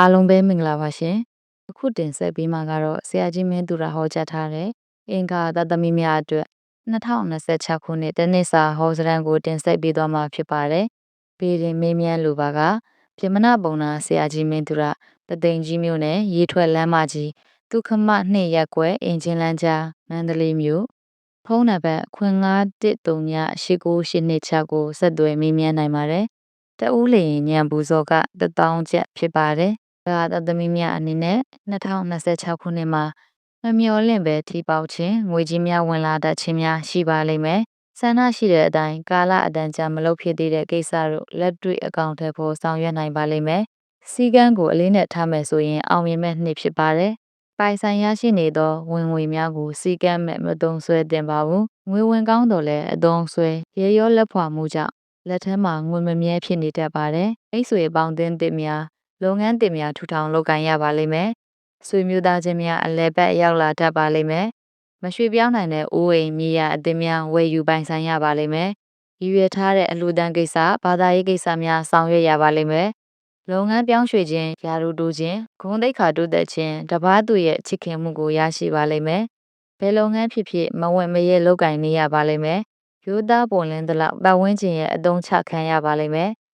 အားလုံးပဲမင်္ဂလာပါရှင်အခုတင်ဆက်ပေးမှာကတော့ဆရာကြီးမင်းသူရဟောကြားထားတဲ့အင်္ဂါသတ္တမိများအတွက်2026ခုနှစ်တနှစ်စာဟောစရန်ကိုတင်ဆက်ပေးသွားမှာဖြစ်ပါတယ်ပြည်ရင်မေးမြန်းလိုပါကပြမနာပုံနာဆရာကြီးမင်းသူရတသိင်ကြီးမြို့နယ်ရေထွက်လမ်းမကြီးဒုက္ခမနှစ်ရက်ကွယ်အင်ဂျင်လန်းကြားမန္တလေးမြို့ဖုန်းနံပါတ်ခွင်9138986ကိုဆက်သွယ်မေးမြန်းနိုင်ပါတယ်တဦးလျင်ညံပူစောက1000ကျပ်ဖြစ်ပါတယ်။ ဒါသသမီများအနေနဲ့2026ခုနှစ်မှာမမျော်လင့်ပဲထိပေါက်ခြင်းငွေကြီးများဝင်လာတတ်ခြင်းများရှိပါလိမ့်မယ်။ဆန္ဒရှိတဲ့အတိုင်းကာလအတန်ကြာမလုပ်ဖြစ်သေးတဲ့ကိစ္စတို့လက်တွေ့အကောင့်ထဲပေါ်ဆောင်ရွက်နိုင်ပါလိမ့်မယ်။စီကံကိုအလေးနဲ့ထားမယ်ဆိုရင်အောင်မြင်မဲ့နှစ်ဖြစ်ပါတယ်။ပိုင်ဆိုင်ရရှိနေသောဝင်ငွေများကိုစီကံမဲ့မသုံးဆွဲတင်ပါဘူး။ငွေဝင်ကောင်းတော့လဲအသုံးဆွဲရေရောလက်ဖွာမှုကြောင့်လက်ထဲမှာငွေမမြဲဖြစ်နေတတ်ပါတယ်။အိတ်ဆွေပေါင်းသင်းသစ်များ လုပ်ငန်းတင်များထူထောင်လုပ်ကိုင်ရပါလိမ့်မယ်။ဆွေမျိုးသားချင်းများအလဲပတ်ရောက်လာတတ်ပါလိမ့်မယ်။မရွှေပြောင်းနိုင်တဲ့အိုးအိမ်မြေယာအသင်းများဝယ်ယူပိုင်ဆိုင်ရပါလိမ့်မယ်။ရည်ရွယ်ထားတဲ့အလှူဒန်းကိစ္စဘာသာရေးကိစ္စများဆောင်ရွက်ရပါလိမ့်မယ်။လုပ်ငန်းပြောင်းရွှေ့ခြင်းယာရုတိုးခြင်းဂုဏ်သိက္ခာတိုးတက်ခြင်းတပားသူရဲ့ချစ်ခင်မှုကိုရရှိပါလိမ့်မယ်။ဘယ်လုပ်ငန်းဖြစ်ဖြစ်မဝင့်မရဲလုပ်ကိုင်နေရပါလိမ့်မယ်။ရိုးသားပွန်လင်းသလောက်ပတ်ဝန်းကျင်ရဲ့အသုံးချခံရပါလိမ့်မယ်။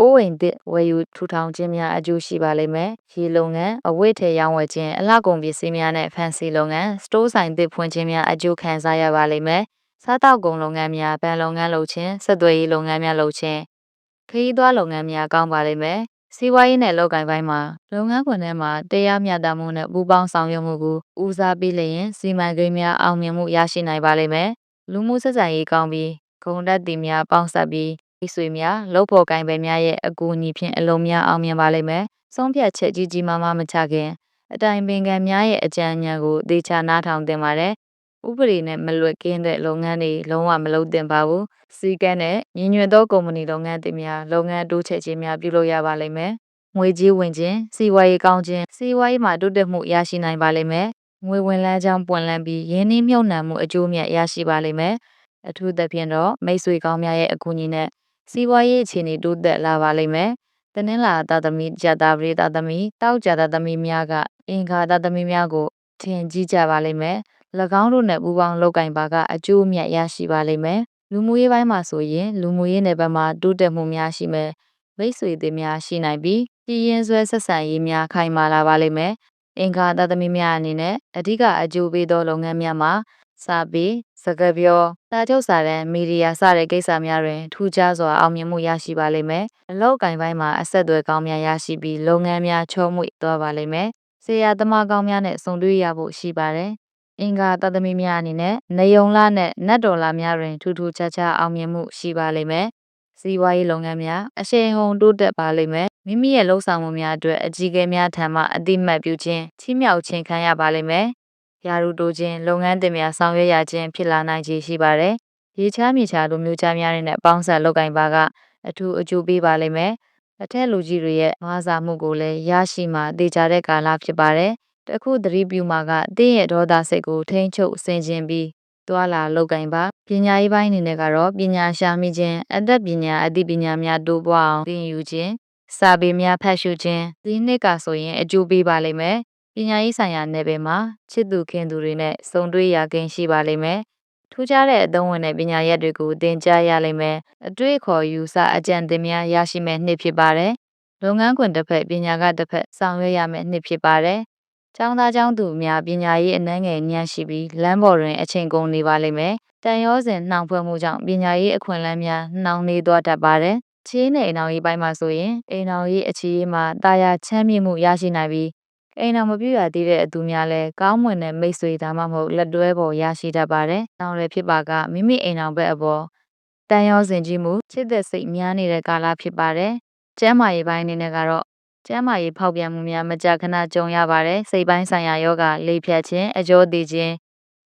အိုးအိမ်သစ်ဝယ်ယူထူထောင်ခြင်းများအကျိုးရှိပါလိမ့်မယ်။ရေလုပ်ငန်းအဝတ်ထည်ရောင်းဝယ်ခြင်းအလှကုန်ပစ္စည်းများနဲ့ဖန်စီလုပ်ငန်းစတိုးဆိုင်သစ်ဖွင့်ခြင်းများအကျိုးခံစားရပါလိမ့်မယ်။စားတောက်ကုန်လုပ်ငန်းများဗန်လုပ်ငန်းလုပ်ခြင်းဆက်သွယ်ရေးလုပ်ငန်းများလုပ်ခြင်းခရီးသွားလုပ်ငန်းများကောင်းပါလိမ့်မယ်။စီးပွားရေးနဲ့လုပ်ကိုင်ပိုင်းမှာလုပ်ငန်းခွင်ထဲမှာတရားမျှတမှုနဲ့ပူးပေါင်းဆောင်ရွက်မှုကိုဦးစားပေးလျင်စီမံကိန်းများအောင်မြင်မှုရရှိနိုင်ပါလိမ့်မယ်။လူမှုဆက်ဆံရေးကောင်းပြီးဂုဏ်တက်တီများပေါင်းစပ်ပြီး ဤဆွေများလုပ်ဖို့ကိုင်ပဲများရဲ့အကူအညီဖြင့်အလုံးများအောင်မြင်ပါလိမ့်မယ်။ဆုံးဖြတ်ချက်ကြီးကြီးမားမားမချခင်အတိုင်ပင်ခံများရဲ့အကြံဉာဏ်ကိုသေချာနားထောင်သင့်ပါတယ်။ဥပဒေနဲ့မလွတ်ကင်းတဲ့လုပ်ငန်းတွေလုံးဝမလုပ်သင့်ပါဘူး။စီကန်းနဲ့ညီညွတ်သောကုမ္ပဏီလုပ်ငန်းတွေများလုပ်ငန်းတိုးချဲ့ခြင်းများပြုလုပ်ရပါလိမ့်မယ်။ငွေကြေးဝင်ခြင်းစီးပွားရေးကောင်းခြင်းစီးပွားရေးမှာတိုးတက်မှုရရှိနိုင်ပါလိမ့်မယ်။ငွေဝင်လန်းကြောင်းပွင့်လန်းပြီးရင်းနှီးမြှုပ်နှံမှုအကျိုးမြတ်ရရှိပါလိမ့်မယ်။အထူးသဖြင့်တော့မိတ်ဆွေကောင်းများရဲ့အကူအညီနဲ့ စီးပွားရေးအခြေအနေတိုးတက်လာပါလိမ့်မယ်။တနင်္လာသာသမီဂျာတာပရိသာသမီတောက်ဂျာတာသမီများကအင်္ဂါသာသမီများကိုထင်ကြီးကြပါလိမ့်မယ်။၎င်းတို့နဲ့ပူးပေါင်းလုပ်ကင်ပါကအကျိုးအမြတ်ရရှိပါလိမ့်မယ်။လူမှုရေးပိုင်းမှာဆိုရင်လူမှုရေးနယ်ပယ်မှာတိုးတက်မှုများရှိမယ်။မိတ်ဆွေတွေများရှိနိုင်ပြီးပြည်ရင်ဆွဲဆက်ဆံရေးများခိုင်မာလာပါလိမ့်မယ်။အင်္ဂါသာသမီများအနေနဲ့အဓိကအကျိုးပေးသောလုပ်ငန်းများမှာစာပေ စကားပြောတာချုပ်စာတမ်းမီဒီယာစတဲ့ကိစ္စများတွင်ထူးခြားစွာအောင်မြင်မှုရရှိပါလိမ့်မယ်။အလောက်ကင်ပိုင်းမှာအဆက်အသွယ်ကောင်းများရရှိပြီးလုပ်ငန်းများချောမွေ့သွားပါလိမ့်မယ်။ဆေးရသမားကောင်းများနဲ့ဆုံတွေ့ရဖို့ရှိပါတယ်။အင်္ဂါတသမီများအနေနဲ့နေုံလနဲ့နတ်တော်လာများတွင်ထူးထူးခြားခြားအောင်မြင်မှုရှိပါလိမ့်မယ်။စီးပွားရေးလုပ်ငန်းများအရှိန်ဟုန်တိုးတက်ပါလိမ့်မယ်။မိမိရဲ့လှုပ်ဆောင်မှုများအတွက်အကြီးအကဲများထံမှအတိမတ်ပြုခြင်းချီးမြှောက်ခြင်းခံရပါလိမ့်မယ်။ ယာရုတိုးခြင်းလုပ်ငန်းတင်များဆောင်ရွက်ရခြင်းဖြစ်လာနိုင်ခြေရှိပါတယ်။ရေချားမြေချားလိုမျိုးချားများနဲ့ပေါင်းဆက်လုပ်ကင်ပါကအထူးအကျိုးပေးပါလိမ့်မယ်။အထက်လူကြီးတွေရဲ့မဟာစာမှုကိုလည်းရရှိမှတေချာတဲ့ကာလဖြစ်ပါတယ်။တခုသတိပြုမှာကတင်းရဲ့ဒေါသစိတ်ကိုထိန်းချုပ်ဆင်ခြင်ပြီးတွာလာလောက်ကင်ပါပညာရေးပိုင်းအနေနဲ့ကတော့ပညာရှာမိခြင်းအသက်ပညာအသိပညာများတိုးပွားအောင်သင်ယူခြင်းစာပေများဖတ်ရှုခြင်းဒီနှစ်ကဆိုရင်အကျိုးပေးပါလိမ့်မယ် ပညာရေးဆိုင်ရာနယ်ပယ်မှာချစ်သူခင်သူတွေနဲ့စုံတွေ့ရခြင်းရှိပါလိမ့်မယ်။ထူးခြားတဲ့အသုံးဝင်တဲ့ပညာရပ်တွေကိုသင်ကြားရလိမ့်မယ်။အတွေ့အခေါ်ယူဆအကြံသင်များရရှိမဲ့နှစ်ဖြစ်ပါတယ်။လုပ်ငန်းခွင်တစ်ဖက်ပညာကတစ်ဖက်ဆောင်ရွက်ရမယ့်နှစ်ဖြစ်ပါတယ်။ကျောင်းသားကျောင်းသူများပညာရေးအနှန်းငယ်ညံ့ရှိပြီးလမ်းပေါ်တွင်အချိန်ကုန်နေပါလိမ့်မယ်။တန်ရောစဉ်နှောင်ဖွဲ့မှုကြောင့်ပညာရေးအခွင့်အလမ်းများနှောင်နေသွားတတ်ပါတယ်။ချေးနဲ့အိမ်အောင်ရေးပိုင်းမှာဆိုရင်အိမ်အောင်ရေးအခြေရေးမှာတာယာချမ်းမြေ့မှုရရှိနိုင်ပြီး အိမ်တော်မပြည့်ရသေးတဲ့အသူများလည်းကောင်းမွန်တဲ့မိတ်ဆွေဒါမှမဟုတ်လက်တွဲပေါ်ရရှိတတ်ပါတယ်။နောက်လည်းဖြစ်ပါကမိမိအိမ်တော်ဘက်အပေါ်တန်ရောစင်ကြီးမှုချစ်သက်စိတ်များနေတဲ့ကာလဖြစ်ပါတယ်။ကျမ်းမာရေးပိုင်းအနေနဲ့ကတော့ကျမ်းမာရေးဖောက်ပြန်မှုများမကြာခဏကြုံရပါတယ်။စိတ်ပိုင်းဆိုင်ရာယောဂလေဖြတ်ခြင်းအကျိုးသေးခြင်း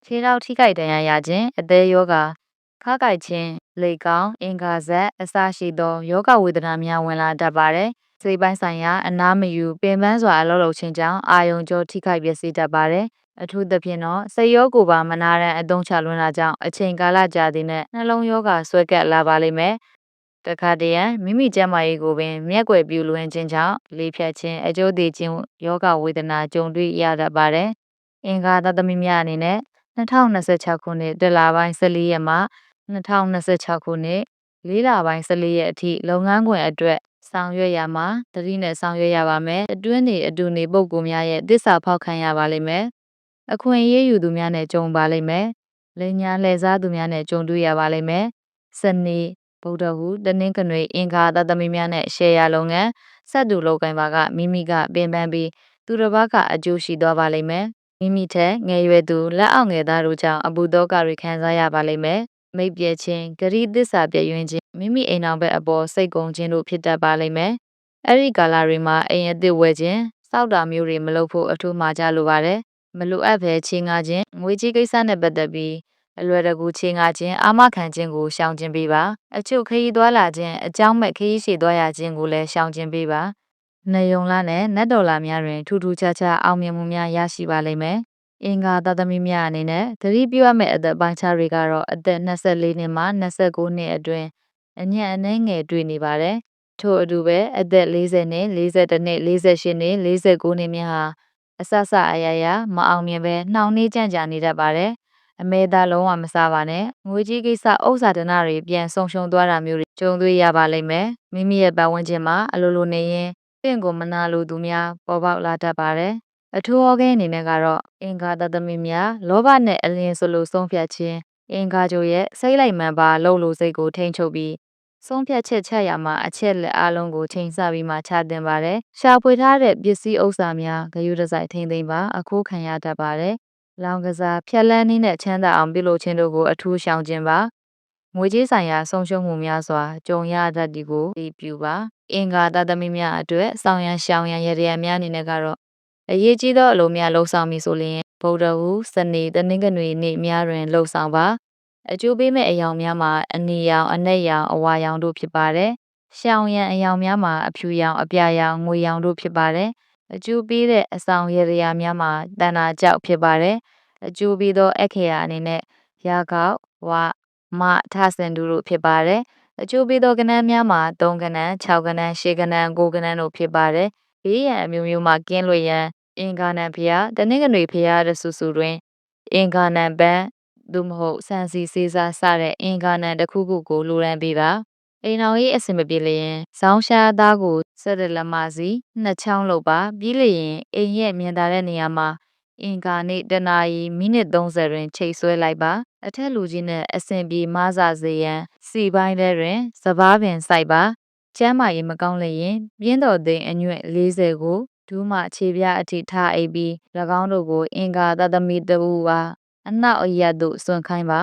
ခြေထောက်ထိခိုက်ဒဏ်ရာရခြင်းအသေးယောဂခါကိုက်ခြင်းလေကောင်းအင်္ဂါဇက်အစရှိသောယောဂဝေဒနာများဝင်လာတတ်ပါတယ်။ စိတ်ပိုင်းဆိုင်ရာအနားမယူပင်ပန်းစွာအလုပ်လုပ်ခြင်းကြောင့်အာယုံကြောထိခိုက်ပျက်စီးတတ်ပါတယ်။အထူးသဖြင့်တော့စိတ်ရောကိုယ်ပါမနာတဲ့အသုံးချလွန်းတာကြောင့်အချိန်ကာလကြာသည်နဲ့နှလုံးရောဂါဆွဲကပ်လာပါလိမ့်မယ်တခါတရံမိမိကျန်းမာရေးကိုပင်မျက်ကွယ်ပြုလွင်ခြင်းကြောင့်လေဖြတ်ခြင်းအကျိုးသေးခြင်းယောဂဝေဒနာကြုံတွေ့ရတတ်ပါတယ်။အင်္ဂါသားသမီးများအနေနဲ့2026ခုနှစ်ဒလပိုင်း14ရက်မှ2026ခုနှစ်လေးလပိုင်း14ရက်အထိလုပ်ငန်းခွင်အတွက် ဆောင်ရွက်ရမှာတတိနဲ့ဆောင်ရွက်ရပါမယ်အတွင်းနေအတူနေပုံကူများရဲ့သစ္စာဖောက်ခံရပါလိမ့်မယ်အခွင့်အရေးယူသူများနဲ့ကြုံပါလိမ့်မယ်လင်ညာလှည့်စားသူများနဲ့ကြုံတွေ့ရပါလိမ့်မယ်စနေဗုဒ္ဓဟူတနင်္ဂနွေအင်္ဂါသတ္တမီများနဲ့ရှယ်ယာလုပ်ငန်းဆက်တူလုပ်ကိုင်ပါကမိမိကပင်ပန်းပြီးသူတစ်ပါးကအကျိုးရှိသွားပါလိမ့်မယ်မိမိထက်ငယ်ရွယ်သူလက်အောက်ငယ်သားတို့ကြောင့်အပူသောကတွေခံစားရပါလိမ့်မယ် မိတ်ပြည့်ခြင်းဂရိသစ္စာပြည့်ယွင်းခြင်းမိမိအိမ်အောင်ဘက်အပေါ်စိတ်ကုန်ခြင်းတို့ဖြစ်တတ်ပါလိမ့်မယ်အဲ့ဒီကာလတွေမှာအိမ်အသစ်ဝယ်ခြင်းစောက်တာမျိုးတွေမလုပ်ဖို့အထူးမှာကြလိုပါတယ်မလိုအပ်ဘဲချင်းကားခြင်းငွေကြီးကိစ္စနဲ့ပတ်သက်ပြီးအလွယ်တကူချင်းကားခြင်းအာမခံခြင်းကိုရှောင်ကျဉ်ပေးပါအချို့ခရီးသွားလာခြင်းအကြောင်းမဲ့ခရီးရှည်သွားရခြင်းကိုလည်းရှောင်ကျဉ်ပေးပါနေယုံလာနဲ့နတ်တော်လာများတွင်ထူးထူးခြားခြားအောင်မြင်မှုများရရှိပါလိမ့်မယ် အင်္ဂါသားသမီးများအနေနဲ့သတိပြုရမယ့်အသက်ပိုင်းခြားတွေကတော့အသက်24နှစ်မှ29နှစ်အတွင်းအညံ့အနှဲငယ်တွေ့နေပါတယ်။ထို့အတူပဲအသက်40နှစ်41နှစ်48နှစ်49နှစ်များဟာအဆဆအယယမအောင်မြင်ပဲနှောင့်နှေးကြံ့ကြာနေတတ်ပါတယ်။အမဲသားလုံးဝမစားပါနဲ့။ငွေကြီးကိစ္စဥစ္စာဒနာတွေပြန်ဆုံရှုံသွားတာမျိုးတွေကြုံတွေ့ရပါလိမ့်မယ်။မိမိရဲ့ပတ်ဝန်းကျင်မှာအလိုလိုနေရင်တင့်ကိုမနာလိုသူများပေါ်ပေါက်လာတတ်ပါတယ်။ အထူးဩခဲအနေနဲ့ကတော့အင်္ဂါတသမီများလောဘနဲ့အလင်းဆိုလိုဆုံးဖြတ်ခြင်းအင်္ဂါကြိုရဲ့စိတ်လိုက်မှန်ပါလှုပ်လို့စိတ်ကိုထိန်ချုပ်ပြီးဆုံးဖြတ်ချက်ချက်ရမှာအချက်လက်အလုံးကိုချိန်ဆပြီးမှချတင်ပါတယ်။ရှာဖွေထားတဲ့ပစ္စည်းဥစ္စာများဂရုတစိုက်ထိမ့်သိမ်းပါအခိုးခံရတတ်ပါတယ်။လောင်ကစားဖြက်လန်းနှင်းနဲ့ချမ်းသာအောင်ပြုလုပ်ခြင်းတို့ကိုအထူးရှောင်ခြင်းပါ။ငွေကြေးဆိုင်ရာဆုံးရှုံးမှုများစွာကြုံရတတ်ဒီကိုဒီပြူပါအင်္ဂါတသမီများအတွက်ဆောင်ရန်ရှောင်ရန်ရရများအနေနဲ့ကတော့ အရေးကြီးသောအလုပ်များလှုပ်ဆောင်မည်ဆိုလျှင်ဗုဒ္ဓဟူးစနေတနင်္ဂနွေနေ့များတွင်လှုပ်ဆောင်ပါအကျိုးပေးမဲ့အယောင်များမှာအနီရောင်အနက်ရောင်အဝါရောင်တို့ဖြစ်ပါတယ်။ရှောင်ရန်အယောင်များမှာအဖြူရောင်အပြာရောင်ငွေရောင်တို့ဖြစ်ပါတယ်။အကျိုးပေးတဲ့အဆောင်ရရများမှာတဏ္ဍာကြောက်ဖြစ်ပါတယ်။အကျိုးပေးသောအခခေယအနေနဲ့ရာကောက်ဝမထဆင်တူတို့ဖြစ်ပါတယ်။အကျိုးပေးသောကဏ္ဍများမှာ3ကဏ္ဍ6ကဏ္ဍ10ကဏ္ဍ9ကဏ္ဍတို့ဖြစ်ပါတယ်။ ဘေးရန်အမျိုးမျိုးမှာကင်းလွတ်ရန်အင်္ဂါနံဖျားတနင်္ဂနွေဖျားရဆူဆူတွင်အင်္ဂါနံပန်းသို့မဟုတ်စံစီစေးစားစတဲ့အင်္ဂါနံတစ်ခုခုကိုလိုရန်ပေးပါအိမ်တော်ရေးအဆင်မပြေလျင်ဇောင်းရှားသားကိုဆက်ရလက်မစီနှစ်ချောင်းလုပ်ပါပြီးလျင်အိမ်ရဲ့မြင်သာတဲ့နေရာမှာအင်္ဂါနေ့တနာရီမိနစ်30တွင်ချိတ်ဆွဲလိုက်ပါအထက်လူကြီးနဲ့အဆင်ပြေမဆစေရန်စီပိုင်းထဲတွင်စပားပင်စိုက်ပါ ကျမ်းမာရေးမကောင်းလျင် ပြင်းတော်သိမ်းအညွန့်40ကိုဒူးမှခြေပြားအထိထားအိပ်ပြီး၎င်းတို့ကိုအင်္ဂါသတ္တမိတူအားအနောက်အရက်သို့စွန့်ခိုင်းပါ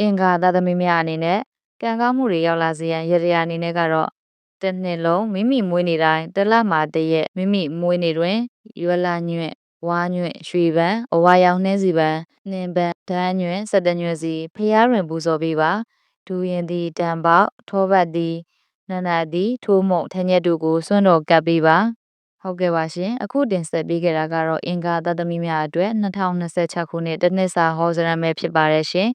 အင်္ဂါသတ္တမိများအနေနဲ့ကံကောင်းမှုတွေရောက်လာစေရန်ရရအနေနဲ့ကတော့တစ်နှစ်လုံးမိမိမွေးနေတိုင်းတလမှာတည့်ရက်မိမိမွေးနေတွင်ရွယ်လာညွန့်ဝါညွန့်ရွှေပန်းအဝါရောင်နှင်းစီပန်းနှင်းပန်းဒန်းညွန့်စက်တညွန့်စီဖျားတွင်ပူဇော်ပေးပါဒူရင်သည်တံပေါက်ထောပတ်သည် နန္ဒသည်ထိုးမုံထညက်တို့ကိုစွန့်တော်ကပ်ပေးပါဟုတ်ကဲ့ပါရှင်အခုတင်ဆက်ပေးခဲ့တာကတော့အင်္ဂါသတ္တမိများအတွက်2026ခုနှစ်တနှစ်စာဟောစရမ်းပဲဖြစ်ပါတယ်ရှင်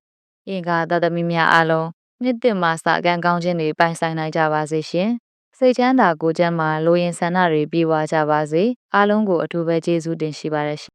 အင်္ဂါသတ္တမိများအားလုံးနှစ်သစ်မှာစကံကောင်းခြင်းတွေပိုင်ဆိုင်နိုင်ကြပါစေရှင်စိတ်ချမ်းသာကိုယ်ကျန်းမာလိုရင်ဆန္ဒတွေပြေဝကြပါစေအားလုံးကိုအထူးပဲကျေးဇူးတင်ရှိပါတယ်ရှင်